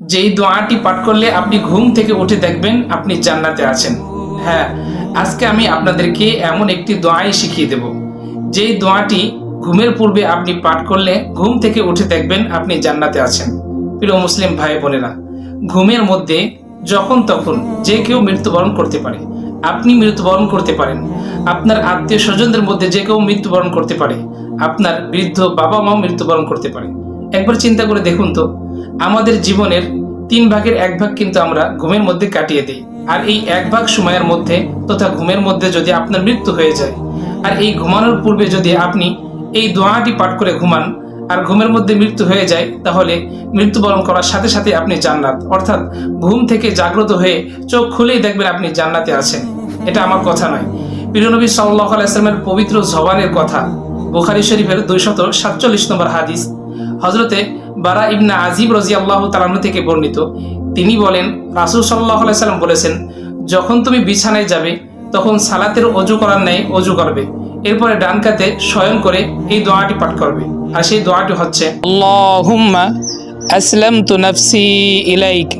যেই দোয়াটি পাঠ করলে আপনি ঘুম থেকে উঠে দেখবেন আপনি জান্নাতে আছেন। হ্যাঁ আজকে আমি আপনাদেরকে এমন একটি দোয়াই শিখিয়ে দেব। যেই দোয়াটি ঘুমের পূর্বে আপনি পাঠ করলে ঘুম থেকে উঠে দেখবেন আপনি জান্নাতে আছেন। প্রিয় মুসলিম ভাই বোনেরা, ঘুমের মধ্যে যখন তখন যে কেউ মৃত্যুবরণ করতে পারে, আপনি মৃত্যুবরণ করতে পারেন। আপনার আত্মীয় স্বজনদের মধ্যে যে কেউ মৃত্যুবরণ করতে পারে, আপনার বৃদ্ধ বাবা মাও মৃত্যুবরণ করতে পারে। একবার চিন্তা করে দেখুন তো, আমাদের জীবনের তিন ভাগের এক ভাগ কিন্তু আমরা ঘুমের মধ্যে কাটিয়ে দিই। আর এই এক ভাগ সময়ের মধ্যে তথা ঘুমের মধ্যে যদি আপনার মৃত্যু হয়ে যায়, আর এই ঘুমানোর পূর্বে যদি আপনি এই দোয়াটি পাঠ করে ঘুমান, আর ঘুমের মধ্যে মৃত্যু হয়ে যায়, তাহলে মৃত্যুবরণ করার সাথে সাথে আপনি জান্নাত। অর্থাৎ ঘুম থেকে জাগ্রত হয়ে চোখ খুলেই দেখবেন আপনি জান্নাতে আছেন। এটা আমার কথা নয়। প্রিয়নবী সাল্লাহ আলাইসলামের পবিত্র জবানের কথা, বুখারি শরীফের দুইশত সাতচল্লিশ নম্বর হাদিস হজরতে বারা ইবনা আজিব রাজি আল্লাহ তালানু থেকে বর্ণিত তিনি বলেন রাসুল সাল্লাহ সাল্লাম বলেছেন যখন তুমি বিছানায় যাবে তখন সালাতের অজু করার ন্যায় অজু করবে এরপরে ডান কাতে শয়ন করে এই দোয়াটি পাঠ করবে আর সেই দোয়াটি হচ্ছে اللهم أسلمت نفسي إليك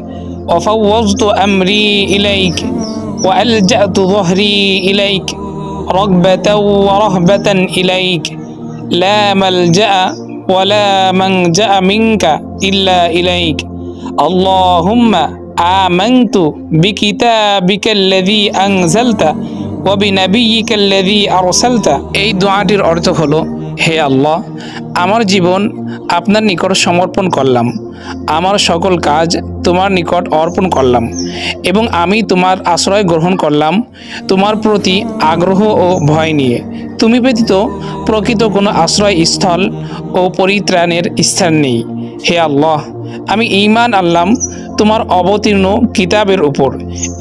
وفوضت أمري إليك وألجأت ظهري إليك رغبة ورهبة إليك لا ملجأ ولا منجأ منك إلا إليك اللهم آمنت بكتابك الذي أنزلت وبنبيك الذي أرسلت এই দোয়াটির অর্থ হলো হে আল্লাহ, আমার জীবন আপনার নিকট সমর্পণ করলাম। আমার সকল কাজ তোমার নিকট অর্পণ করলাম এবং আমি তোমার আশ্রয় গ্রহণ করলাম তোমার প্রতি আগ্রহ ও ভয় নিয়ে। তুমি ব্যতীত প্রকৃত কোনো আশ্রয় স্থল ও পরিত্রাণের স্থান নেই। হে আল্লাহ, আমি ইমান আনলাম তোমার অবতীর্ণ কিতাবের উপর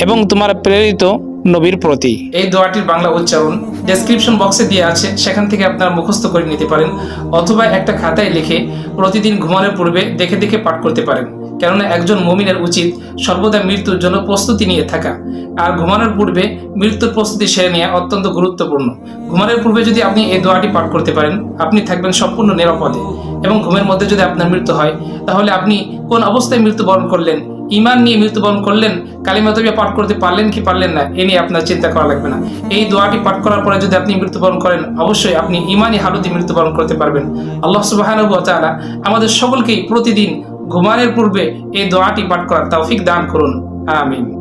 এবং তোমার প্রেরিত নবীর প্রতি। এই দোয়াটির বাংলা উচ্চারণ ডেসক্রিপশন বক্সে দিয়ে আছে, সেখান থেকে আপনারা মুখস্থ করে নিতে পারেন, অথবা একটা খাতায় লিখে প্রতিদিন ঘুমানোর পূর্বে দেখে দেখে পাঠ করতে পারেন। কেননা একজন মমিনের উচিত সর্বদা মৃত্যুর জন্য প্রস্তুতি নিয়ে থাকা। আর ঘুমানোর পূর্বে মৃত্যুর প্রস্তুতি সেরে নেওয়া অত্যন্ত গুরুত্বপূর্ণ। ঘুমানোর পূর্বে যদি আপনি এই দোয়াটি পাঠ করতে পারেন, আপনি থাকবেন সম্পূর্ণ নিরাপদে। এবং ঘুমের মধ্যে যদি আপনার মৃত্যু হয়, তাহলে আপনি কোন অবস্থায় মৃত্যুবরণ করলেন ইমান নিয়ে মৃত্যুবরণ করলেন, কালিমা তবিয়া পাঠ করতে পারলেন কি পারলেন না, এ নিয়ে আপনার চিন্তা করা লাগবে না। এই দোয়াটি পাঠ করার পরে যদি আপনি মৃত্যুবরণ করেন, অবশ্যই আপনি ইমানই হালতে মৃত্যুবরণ করতে পারবেন। আল্লাহ সুবাহ আমাদের সকলকেই প্রতিদিন ঘুমানোর পূর্বে এই দোয়াটি পাঠ করার তৌফিক দান করুন। আমিন।